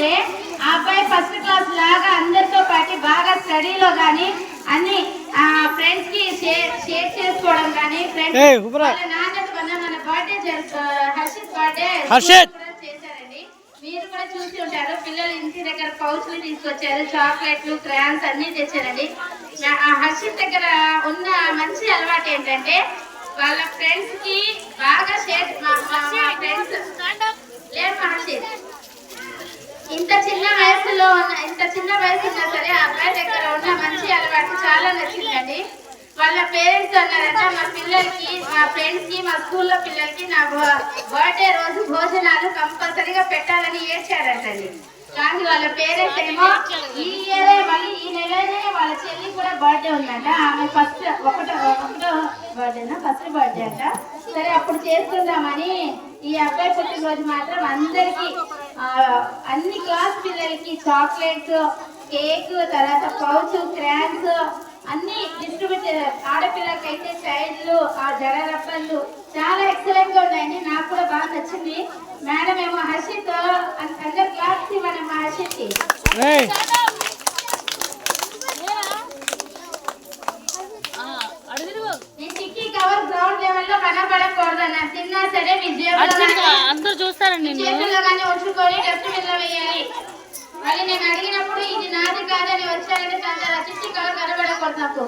సరే ఆ అబ్బాయి ఫస్ట్ క్లాస్ లాగా అందరితో పాటు బాగా స్టడీలో కానీ అన్ని ఫ్రెండ్స్కి షేర్ చేసుకోవడం కానీ ఫ్రెండ్స్ నాన్నకు మన బర్త్డే హర్షిత్ బర్త్డే హర్షిత్. చేశారండి. మీరు కూడా చూసి ఉంటారు పిల్లలు ఇంటి దగ్గర పౌచ్లు తీసుకొచ్చారు చాక్లెట్లు క్రాన్స్ అన్ని తెచ్చారండి. హర్షిత్ దగ్గర ఉన్న మంచి అలవాటు ఏంటంటే వాళ్ళ ఫ్రెండ్స్కి బాగా షేర్ ఫ్రెండ్స్ లేదు మా హర్షిత్ ఇంత చిన్న వయసులో ఉన్న ఇంత చిన్న వయసు ఉన్నా సరే ఆ అబ్బాయి దగ్గర ఉన్న మంచి అలవాటు చాలా నచ్చిందండి. వాళ్ళ పేరెంట్స్ అన్నారంట మా పిల్లలకి మా ఫ్రెండ్స్కి మా స్కూల్లో పిల్లలకి నా బర్త్డే రోజు భోజనాలు కంపల్సరీగా పెట్టాలని ఏడ్చారంటండి. కానీ వాళ్ళ పేరెంట్స్ ఏమో ఈ ఇయరే మళ్ళీ ఈ నెలనే వాళ్ళ చెల్లి కూడా బర్త్డే ఉందంట. ఆమె ఫస్ట్ ఒకటో ఒకటో బర్త్డేనా ఫస్ట్ బర్త్డే అంట. సరే అప్పుడు చేసుకుందామని ఈ అబ్బాయి పుట్టినరోజు మాత్రం అందరికీ అన్ని క్లాస్ పిల్లలకి చాక్లెట్స్ కేక్ తర్వాత పౌచ్ క్రాన్స్ అన్ని డిస్ట్రిబ్యూట్ ఆడపిల్లలకి అయితే చైల్డ్లు ఆ జడరప్పలు చాలా ఎక్సలెంట్గా ఉన్నాయండి. నాకు కూడా బాగా నచ్చింది. మేడం ఏమో హర్షిత్ అందరు క్లాస్ ఇవ్వండి మా హర్షిత్కి ఏయ్, ఈ చిక్కీ కవర్ గ్రౌండ్ లెవెల్లో కనపడకూడదు అన్న. తిన్నా సరే కానీ- అందరూ చూస్తారండి చేతుల్లో కానీ వేయాలి మళ్ళీ నేను అడిగినప్పుడు ఇది నాది కాదని వచ్చారని తన రచించి కలగలబడకూడదు నాకు.